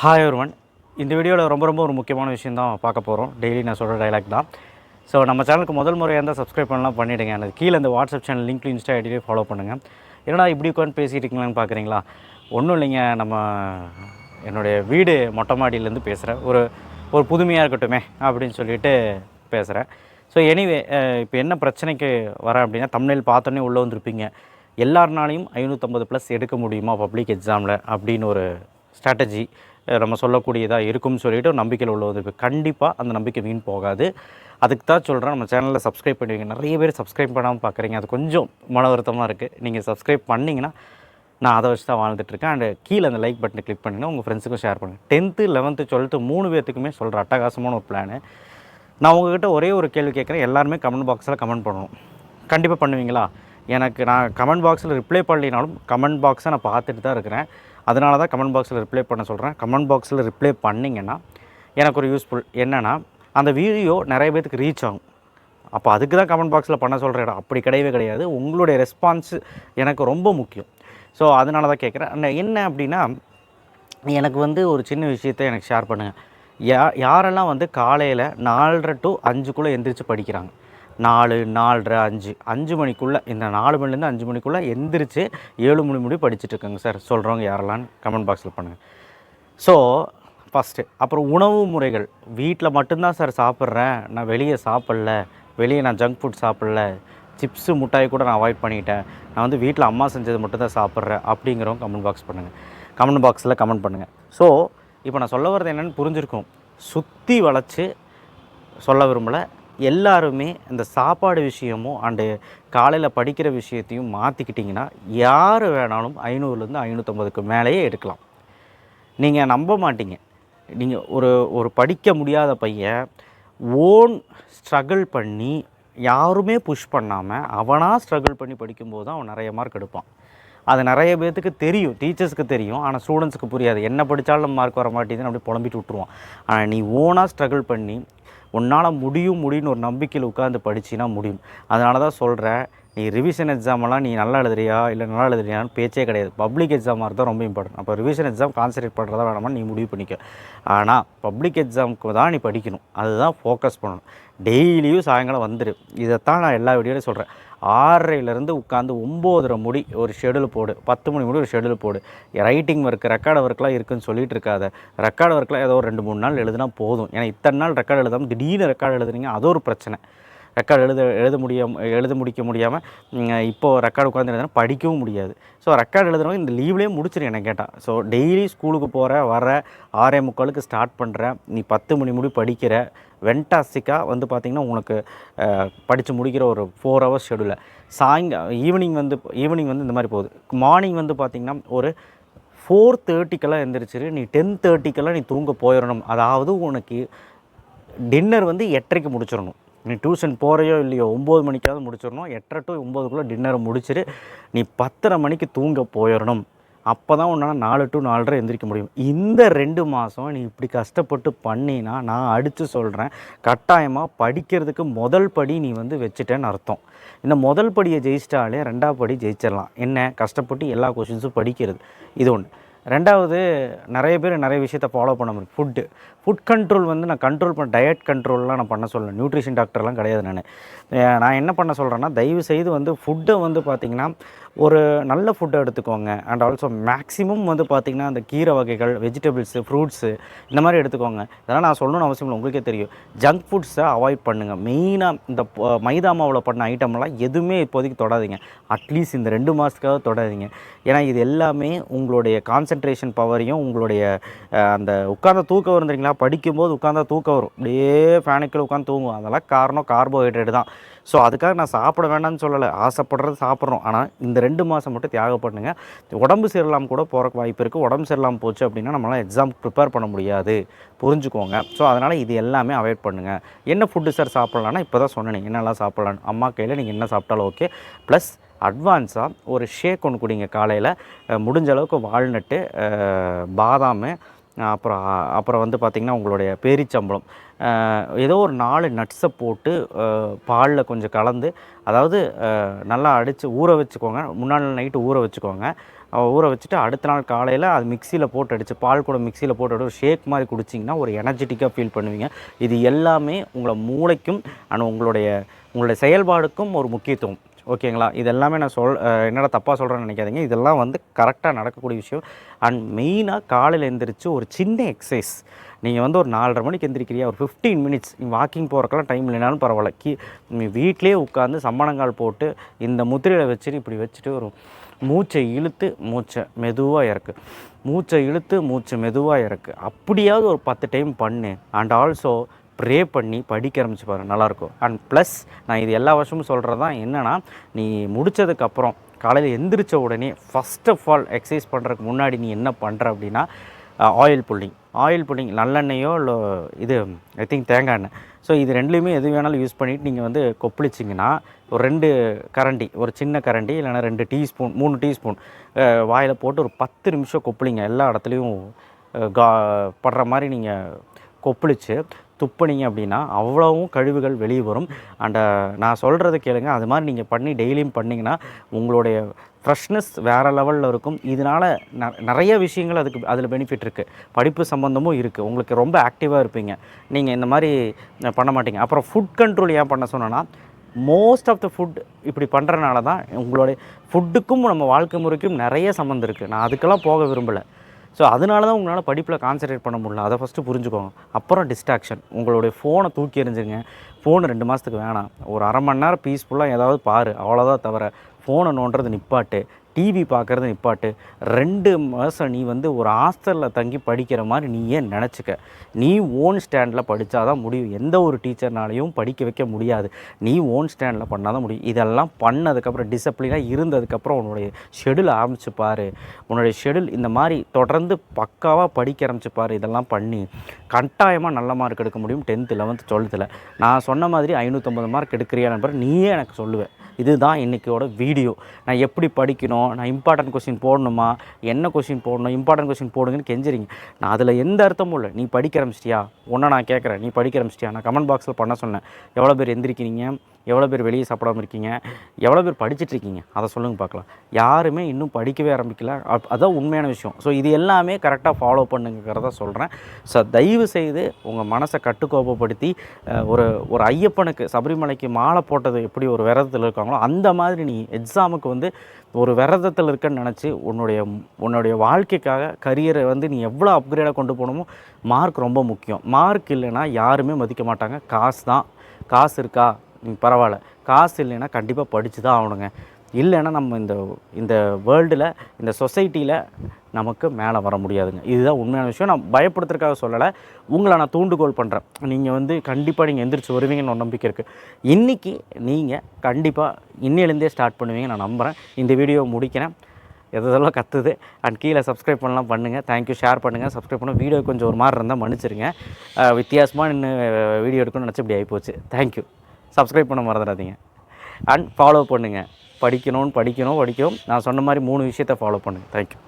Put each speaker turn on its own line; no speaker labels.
Hi ஒருவன் இந்த வீடியோவில் ரொம்ப ரொம்ப ஒரு முக்கியமான விஷயம் தான் பார்க்க போகிறோம் டெய்லி நான் சொல்கிற டைலாக் தான். ஸோ நம்ம சேனலுக்கு முதல் முறையாக இருந்தால் சப்ஸ்கிரைப் பண்ணலாம் பண்ணிவிடுங்க எனக்கு கீழே இந்த வாட்ஸ்அப் சேனல் லிங்க் இன்ஸ்டா ஐடியிலே ஃபாலோ பண்ணுங்கள் என்னடா இப்படி உட்காந்து பேசிகிட்டு இருக்கீங்களான்னு பார்க்குறீங்களா ஒன்றும் இல்லைங்க. நம்ம என்னுடைய வீடு மொட்டை மாடியிலேருந்து பேசுகிறேன் ஒரு ஒரு புதுமையாக இருக்கட்டுமே அப்படின்னு சொல்லிட்டு பேசுகிறேன் ஸோ எனிவே இப்போ என்ன பிரச்சனைக்கு வரேன் அப்படின்னா தமிழில் பார்த்தோன்னே உள்ளே வந்திருப்பீங்க. எல்லாருனாலையும் ஐநூற்றம்பது ப்ளஸ் எடுக்க முடியுமா பப்ளிக் எக்ஸாமில் அப்படின்னு ஒரு ஸ்ட்ராட்டஜி நம்ம சொல்லக்கூடியதாக இருக்கும்னு சொல்லிட்டு ஒரு நம்பிக்கையில் உள்ளது. கண்டிப்பாக அந்த நம்பிக்கை வீண் போகாது. அதுக்கு தான் சொல்கிறேன் நம்ம சேனலில் சப்ஸ்கிரைப் பண்ணுவீங்க நிறைய பேர் சப்ஸ்கிரைப் பண்ணாமல் பார்க்குறீங்க அது கொஞ்சம் மன வருத்தமாக இருக்குது நீங்கள் சப்ஸ்கிரைப் பண்ணிங்கன்னா நான் அதை வச்சு தான் வாழ்ந்துட்டுருக்கேன் அண்ட் கீழே அந்த லைக் பட்டனை கிளிக் பண்ணுங்கள் உங்கள் ஃப்ரெண்ட்ஸுக்கும் ஷேர் பண்ணுங்கள் டென்த்து லெவன்த்து டுவெல்த்து மூணு பேர்த்துக்குமே சொல்கிற அட்டகாசமான ஒரு பிளானு நான் உங்ககிட்ட ஒரே ஒரு கேள்வி கேட்குறேன். எல்லாருமே கமெண்ட் பாக்ஸில் கமெண்ட் பண்ணணும். கண்டிப்பாக பண்ணுவீங்களா? எனக்கு நான் கமெண்ட் பாக்ஸில் ரிப்ளை பண்ணலினாலும் கமெண்ட் பாக்ஸை நான் பார்த்துட்டு தான் இருக்கிறேன். அதனால தான் கமெண்ட் பாக்ஸில் ரிப்ளை பண்ண சொல்கிறேன். கமெண்ட் பாக்ஸில் ரிப்ளை பண்ணிங்கன்னா எனக்கு ஒரு யூஸ்ஃபுல் என்னென்னா அந்த வீடியோ நிறைய பேத்துக்கு ரீச் ஆகும். அப்போ அதுக்கு தான் கமெண்ட் பாக்ஸில் பண்ண சொல்கிற இடம் அப்படி கிடையவே கிடையாது. உங்களுடைய ரெஸ்பான்ஸ் எனக்கு ரொம்ப முக்கியம். ஸோ அதனால தான் கேட்குறேன். என்ன அப்படின்னா எனக்கு வந்து ஒரு சின்ன விஷயத்தை எனக்கு ஷேர் பண்ணுங்கள் யா யாரெல்லாம் வந்து காலையில் நாலரை டு அஞ்சுக்குள்ளே எந்திரிச்சு படிக்கிறாங்க நாலு நாலரை அஞ்சு. அஞ்சு மணிக்குள்ளே இந்த நாலு மணிலேருந்து அஞ்சு மணிக்குள்ளே எந்திரிச்சு ஏழு மணி முடி படிச்சிட்டுருக்கேங்க சார். சொல்கிறவங்க யாரெல்லாம் கமெண்ட் பாக்ஸில் பண்ணுங்கள் ஸோ ஃபஸ்ட்டு அப்புறம் உணவு முறைகள். வீட்டில் மட்டும்தான் சார் சாப்பிட்றேன். நான் வெளியே சாப்பிட்ல. வெளியே நான் ஜங்க் ஃபுட் சாப்பிட்ல. சிப்ஸு முட்டாய் கூட நான் அவாய்ட் பண்ணிட்டேன் நான் வந்து வீட்டில் அம்மா செஞ்சது மட்டும்தான் சாப்பிட்றேன் அப்படிங்கிறவங்க கமெண்ட் பாக்ஸ் பண்ணுங்கள் கமெண்ட் பாக்ஸில் கமெண்ட் பண்ணுங்கள் ஸோ இப்போ நான் சொல்ல வர்றது என்னென்னு புரிஞ்சிருக்கும். சுற்றி வளைச்சு சொல்ல விரும்பலை. எல்லாருமே இந்த சாப்பாடு விஷயமும் அண்டு காலையில் படிக்கிற விஷயத்தையும் மாற்றிக்கிட்டிங்கன்னா யார் வேணாலும் ஐநூறுலேருந்து ஐநூற்றம்பதுக்கு மேலேயே எடுக்கலாம். நீங்கள் நம்ப மாட்டீங்க. நீங்கள் ஒரு ஒரு படிக்க முடியாத பையன் ஓன் ஸ்ட்ரகிள் பண்ணி யாருமே புஷ் பண்ணாமல் அவனாக ஸ்ட்ரகிள் பண்ணி படிக்கும்போது தான் அவன் நிறைய மார்க் எடுப்பான். அது நிறைய பேர்த்துக்கு தெரியும். டீச்சர்ஸ்க்கு தெரியும். ஆனால் ஸ்டூடெண்ட்ஸுக்கு புரியாது. என்ன படித்தாலும் மார்க் வர மாட்டேங்குதுன்னு அப்படி புலம்பிட்டு விட்ருவான் ஆனால் நீ ஓனாக ஸ்ட்ரகிள் பண்ணி உன்னால் முடியும் முடியும்னு ஒரு நம்பிக்கையில் உட்காந்து படிச்சின்னா முடியும். அதனால தான் சொல்கிறேன் நீ ரிவிஷன் எக்ஸாமெல்லாம் நீ நல்லா எழுதுறியா? இல்லை நல்லா எழுதுறியான்னு பேச்சே கிடையாது. பப்ளிக் எக்ஸாமாக இருந்தால் ரொம்ப இம்பார்ட்டன்ட் அப்போ ரிவிஷன் எக்ஸாம் கான்சன்ட்ரேட் பண்ணுறதா வேணாமா நீ முடிவு பண்ணிக்க. ஆனால் பப்ளிக் எக்ஸாமுக்கு தான் நீ படிக்கணும். அதுதான் ஃபோக்கஸ் பண்ணணும். டெய்லியும் சாயங்காலம் வந்துடு இதைத்தான் நான் எல்லா வீடியோலையும் சொல்கிறேன் ஆறரைலேருந்து உட்காந்து ஒம்போதரை முடி ஒரு ஷெடியூல் போடு. பத்து மணி முடி ஒரு ஷெடியூல் போடு. ரைட்டிங் ஒர்க் ரெக்கார்டு ஒர்க்லாம் இருக்குன்னு சொல்லிட்டு இருக்காத. ரெக்கார்டு ஒர்க்லாம் ஏதோ ஒரு ரெண்டு மூணு நாள் எழுதுனா போதும். ஏன்னா இத்தனை நாள் ரெக்கார்டு எழுதாமல் திடீர்னு ரெக்கார்டு எழுதுறீங்க அது ஒரு பிரச்சனை. ரெக்கார்டு எழுத எழுத முடியாம எழுத முடிக்க முடியாமல் இப்போது ரெக்கார்டு உட்காந்து எழுதுனா படிக்கவும் முடியாது. ஸோ ரெக்கார்டு எழுதுறவங்க இந்த லீவ்லேயே முடிச்சிரு என்ன கேட்டால் ஸோ டெய்லி ஸ்கூலுக்கு போகிற வர ஆறே முக்காலுக்கு ஸ்டார்ட் பண்ணுற நீ பத்து மணி முடி படிக்கிற வென்டாஸ்டிக்காக வந்து பார்த்திங்கன்னா உனக்கு படித்து முடிக்கிற ஒரு ஃபோர் ஹவர்ஸ் ஷெடியூலில் சாயங்க ஈவினிங் வந்து ஈவினிங் வந்து இந்த மாதிரி போகுது. மார்னிங் வந்து பார்த்திங்கன்னா ஒரு ஃபோர் தேர்ட்டிக்கெல்லாம் எழுந்திரிச்சிரு நீ டென் தேர்ட்டிக்கெல்லாம் நீ தூங்க போயிடணும் அதாவது உனக்கு டின்னர் வந்து எட்டரைக்கு முடிச்சிடணும் நீ டியூஷன் போகிறையோ இல்லையோ ஒம்பது மணிக்காவது முடிச்சிடணும். எட்டரை டு ஒம்போதுக்குள்ளே டின்னரை முடிச்சிட்டு நீ பத்தரை மணிக்கு தூங்க போயிடணும் அப்போ தான் உன்னால் நாலு டு நாலரை எந்திரிக்க முடியும். இந்த ரெண்டு மாதம் நீ இப்படி கஷ்டப்பட்டு பண்ணினா நான் அடித்து சொல்கிறேன் கட்டாயமாக படிக்கிறதுக்கு முதல் படி நீ வந்து வச்சுட்டேன்னு அர்த்தம். இந்த முதல் படியை ஜெயிச்சிட்டாலே ரெண்டாவது படி ஜெயிச்சிடலாம். என்ன? கஷ்டப்பட்டு எல்லா கொஷின்ஸும் படிக்கிறது. இது ஒன்று ரெண்டாவது நிறைய பேர் நிறைய விஷயத்த ஃபாலோ பண்ண முடியும். ஃபுட்டு ஃபுட் கண்ட்ரோல் வந்து நான் கண்ட்ரோல் பண்ண டயட் கண்ட்ரோல்லாம் நான் பண்ண சொல்லணும் நியூட்ரிஷன் டாக்டர்லாம் கிடையாது நான். நான் என்ன பண்ண சொல்கிறேன்னா தயவு செய்து வந்து ஃபுட்டை வந்து பார்த்திங்கன்னா ஒரு நல்ல ஃபுட்டை எடுத்துக்கோங்க. அண்ட் ஆல்சோ மேக்ஸிமம் வந்து பார்த்திங்கன்னா அந்த கீரை வகைகள் வெஜிடபிள்ஸு ஃப்ரூட்ஸு இந்த மாதிரி எடுத்துக்கோங்க. இதெல்லாம் நான் சொல்லணும்னு அவசியம் இல்லை உங்களுக்கே தெரியும். ஜங்க் ஃபுட்ஸை அவாய்ட் பண்ணுங்கள் மெயினாக இந்த மைதா மாவில் பண்ண ஐட்டம்லாம் எதுவுமே இப்போதைக்கு தொடாதீங்க. அட்லீஸ்ட் இந்த ரெண்டு மாதத்துக்காக தொடாதீங்க. ஏன்னா இது எல்லாமே உங்களுடைய கான்சன்ட்ரேஷன் பவரையும் உங்களுடைய அந்த உட்காந்த தூக்கம் வரும் தெரியுங்களா? படிக்கும்போது உட்காந்தா தூக்கம் வரும். அப்படியே ஃபேனுக்குள்ளே உட்காந்து தூங்கும் அதெல்லாம் காரணம் கார்போஹைட்ரேட் தான். ஸோ அதுக்காக நான் சாப்பிட வேண்டாம்னு சொல்லலை. ஆசைப்படுறது சாப்பிட்றோம். ஆனால் இந்த ரெண்டு மாதம் மட்டும் தியாகம் பண்ணுங்கள் உடம்பு சரியில்லாமல் கூட போகிறக்கு வாய்ப்பு இருக்குது உடம்பு சரியில்லாமல் போச்சு அப்படின்னா நம்மளால் எக்ஸாம் ப்ரிப்பேர் பண்ண முடியாது. புரிஞ்சுக்கோங்க. ஸோ அதனால் இது எல்லாமே அவாய்ட் பண்ணுங்கள் என்ன ஃபுட்டு சார் சாப்பிட்லான்னா இப்போ தான் சொன்னேன் என்னெல்லாம் சாப்பிட்லான்னு அம்மா கையில் நீங்கள் என்ன சாப்பிட்டாலும் ஓகே ப்ளஸ் அட்வான்ஸாக ஒரு ஷேக் ஒன்று குடிங்க. காலையில் முடிஞ்ச அளவுக்கு வால்நட்டு பாதாமு பாதாம் அப்புறம் அப்புறம் வந்து பார்த்திங்கன்னா உங்களுடைய பேரிச்சம்பளம். ஏதோ ஒரு நாலு நட்ஸை போட்டு பாலில் கொஞ்சம் கலந்து அதாவது நல்லா அடித்து ஊற வச்சுக்கோங்க. முன்னாள் நைட்டு ஊற வச்சுக்கோங்க. ஊற வச்சுட்டு அடுத்த நாள் காலையில் அது மிக்சியில் போட்டு அடித்து பால் கூட மிக்சியில் போட்டு அடிச்சு ஷேக் மாதிரி குடிச்சிங்கன்னா ஒரு எனர்ஜெட்டிக்காக ஃபீல் பண்ணுவீங்க. இது எல்லாமே உங்களை மூளைக்கும் அண்ட் உங்களுடைய உங்களுடைய செயல்பாடுக்கும் ஒரு முக்கியத்துவம். ஓகேங்களா? இதெல்லாமே நான் சொல் என்னடா தப்பாக சொல்கிறேன்னு நினைக்காதீங்க. இதெல்லாம் வந்து கரெக்டாக நடக்கக்கூடிய விஷயம். அண்ட் மெயினாக காலையில் எழுந்திரிச்சு ஒரு சின்ன எக்ஸசைஸ். நீங்கள் வந்து ஒரு நாலரை மணிக்கு எந்திரிக்கிறியா? ஒரு ஃபிஃப்டீன் மினிட்ஸ் நீ வாக்கிங் போகிறக்கெல்லாம் டைம் இல்லைனாலும் பரவாயில்ல. கீ நீ வீட்டிலே உட்காந்து சம்மணங்கால் போட்டு இந்த முத்திரையில் வச்சுட்டு இப்படி வச்சுட்டு ஒரு மூச்சை இழுத்து மூச்சை மெதுவாக இறக்கு. மூச்சை இழுத்து மூச்சை மெதுவாக இறக்கு. அப்படியாவது ஒரு பத்து டைம் பண்ணு. அண்ட் ஆல்சோ ப்ரே பண்ணி படிக்க ஆரம்பிச்சு பாரு நல்லாயிருக்கும் அண்ட் ப்ளஸ் நான் இது எல்லா வருஷமும் சொல்கிறது தான் என்னென்னா நீ முடித்ததுக்கப்புறம் காலையில் எந்திரிச்ச உடனே ஃபஸ்ட் ஆஃப் ஆல் எக்ஸசைஸ் பண்ணுறதுக்கு முன்னாடி நீ என்ன பண்ணுற அப்படின்னா ஆயில் புல்லிங் ஆயில் புல்லிங் நல்லெண்ணெயோ இல்லை இது ஐ திங்க் தேங்காய் எண்ணெய். ஸோ இது ரெண்டுலேயுமே எது வேணாலும் யூஸ் பண்ணிவிட்டு நீங்கள் வந்து கொப்பளிச்சிங்கன்னா ஒரு ரெண்டு கரண்டி ஒரு சின்ன கரண்டி இல்லைன்னா ரெண்டு டீஸ்பூன் மூணு டீஸ்பூன் வாயில் போட்டு ஒரு பத்து நிமிஷம் கொப்பளிங்க. எல்லா இடத்துலையும் கா படுற மாதிரி நீங்கள் கொப்பளிச்சு துப்புனீங்க அப்படின்னா அவ்வளவும் கழிவுகள் வெளியே வரும். அண்ட் uh, நான் சொல்கிறத கேளுங்க. அது மாதிரி நீங்கள் பண்ணி டெய்லியும் பண்ணிங்கன்னா உங்களுடைய ஃப்ரெஷ்னஸ் வேறு லெவலில் இருக்கும். இதனால் ந நிறைய விஷயங்கள் அதுக்கு அதில் பெனிஃபிட் இருக்குது படிப்பு சம்மந்தமும் இருக்குது உங்களுக்கு ரொம்ப ஆக்டிவாக இருப்பீங்க. நீங்கள் இந்த மாதிரி பண்ண மாட்டீங்க. அப்புறம் ஃபுட் கண்ட்ரோல் ஏன் பண்ண சொன்னேன்னா மோஸ்ட் ஆஃப் த ஃபுட் இப்படி பண்ணுறனால தான் உங்களுடைய ஃபுட்டுக்கும் நம்ம வாழ்க்கை முறைக்கும் நிறைய சம்மந்தம் இருக்குது நான் அதுக்கெல்லாம் போக விரும்பலை. ஸோ அதனால தான் உங்களால் படிப்பில் கான்சன்ட்ரேட் பண்ண முடியல. அதை ஃபஸ்ட்டு புரிஞ்சுக்கோங்க. அப்புறம் டிஸ்ட்ராக்ஷன் உங்களுடைய ஃபோனை தூக்கி எறிஞ்சுங்க ஃபோன் ரெண்டு மாதத்துக்கு வேணாம். ஒரு அரை மணி நேரம் பீஸ்ஃபுல்லாக ஏதாவது பாரு. அவ்வளோதான் தவிர ஃபோனை நோண்டுறது நிப்பாட்டு. டிவி பார்க்குறது நிப்பாட்டு. ரெண்டு மாதம் நீ வந்து ஒரு ஹாஸ்டலில் தங்கி படிக்கிற மாதிரி நீ ஏன் நினச்சிக்க? நீ ஓன் ஸ்டாண்டில் படித்தா தான் முடியும். எந்த ஒரு டீச்சர்னாலையும் படிக்க வைக்க முடியாது. நீ ஓன் ஸ்டாண்டில் பண்ணால் தான் முடியும். இதெல்லாம் பண்ணதுக்கப்புறம் டிசிப்ளினாக இருந்ததுக்கப்புறம் உன்னுடைய ஷெடியூல் ஆரம்பிச்சு பாரு. உன்னுடைய ஷெடியூல் இந்த மாதிரி தொடர்ந்து பக்காவாக படிக்க ஆரம்பிச்சு பாரு. இதெல்லாம் பண்ணி கட்டாயமாக நல்ல மார்க் எடுக்க முடியும். டென்த்து லெவன்த்து டுவெல்த்தில் நான் சொன்ன மாதிரி ஐநூற்றம்பது மார்க் எடுக்கிறியா நண்பர்? நீயே எனக்கு சொல்லுவேன் இதுதான் இன்றைக்கியோட வீடியோ நான் எப்படி படிக்கணும்? நான் இம்பார்ட்டன்ட் கொஸ்டின் போடணுமா? என்ன கொஸ்டின் போடணும்? இம்பார்ட்டன்ட் கொஸ்டின் போடுங்கன்னு கெஞ்சுறீங்க. நான் அதில் எந்த அர்த்தமும் இல்லை. நீ படிக்க ஆரம்பிச்சிட்டியா ஒன்றை நான் கேட்குறேன் நீ படிக்க ஆரம்பிச்சிட்டியா நான் கமெண்ட் பாக்ஸில் பண்ண சொன்னேன். எவ்வளோ பேர் எந்திரிக்கிறீங்க? எவ்வளோ பேர் வெளியே சாப்பிடாம இருக்கீங்க? எவ்வளோ பேர் படிச்சுட்ருக்கீங்க அதை சொல்லுங்கள் பார்க்கலாம். யாருமே இன்னும் படிக்கவே ஆரம்பிக்கல. அப்- அதான் உண்மையான விஷயம். ஸோ இது எல்லாமே கரெக்டாக ஃபாலோ பண்ணுங்கிறத சொல்கிறேன் ஸோ தயவு செய்து உங்கள் மனசை கட்டுக்கோபப்படுத்தி ஒரு ஒரு ஐயப்பனுக்கு சபரிமலைக்கு மாலை போட்டது எப்படி ஒரு விரதத்தில் இருக்காங்க இருக்காங்களோ அந்த மாதிரி நீ எக்ஸாமுக்கு வந்து ஒரு விரதத்தில் இருக்கன்னு நினச்சி உன்னுடைய உன்னுடைய வாழ்க்கைக்காக கரியரை வந்து நீ எவ்வளோ அப்கிரேடாக கொண்டு போகணுமோ மார்க் ரொம்ப முக்கியம். மார்க் இல்லைன்னா யாருமே மதிக்க மாட்டாங்க. காசு தான். காசு இருக்கா? நீ பரவாயில்ல. காசு இல்லைன்னா கண்டிப்பாக படித்து தான் ஆகணுங்க. இல்லைன்னா நம்ம இந்த இந்த வேர்ல்டில் இந்த சொசைட்டியில் நமக்கு மேலே வர முடியாதுங்க. இதுதான் உண்மையான விஷயம். நான் பயப்படுத்துறதுக்காக சொல்லலை. உங்களை நான் தூண்டுகோல் பண்ணுறேன் நீங்கள் வந்து கண்டிப்பாக நீங்கள் எந்திரிச்சு வருவீங்கன்னு ஒரு நம்பிக்கை இருக்குது இன்றைக்கி நீங்கள் கண்டிப்பாக இன்னிலேருந்தே ஸ்டார்ட் பண்ணுவீங்க நான் நம்புகிறேன் இந்த வீடியோ முடிக்கிறேன். எதெல்லாம் கத்துது. அண்ட் கீழே சப்ஸ்கிரைப் பண்ணலாம் பண்ணுங்கள் தேங்க்யூ ஷேர் பண்ணுங்கள் சப்ஸ்கிரைப் பண்ண வீடியோ கொஞ்சம் ஒரு மாதிரி இருந்தால் மன்னிச்சிருங்க. வித்தியாசமாக இன்னும் வீடியோ எடுக்கணும்னு நினச்சி இப்படி ஆகிப்போச்சு தேங்க்யூ சப்ஸ்கிரைப் பண்ண மறந்துடாதீங்க. அண்ட் ஃபாலோ பண்ணுங்கள் படிக்கணும்னு படிக்கணும் படிக்கணும். நான் சொன்ன மாதிரி மூணு விஷயத்தை ஃபாலோ பண்ணுங்கள் தேங்க்யூ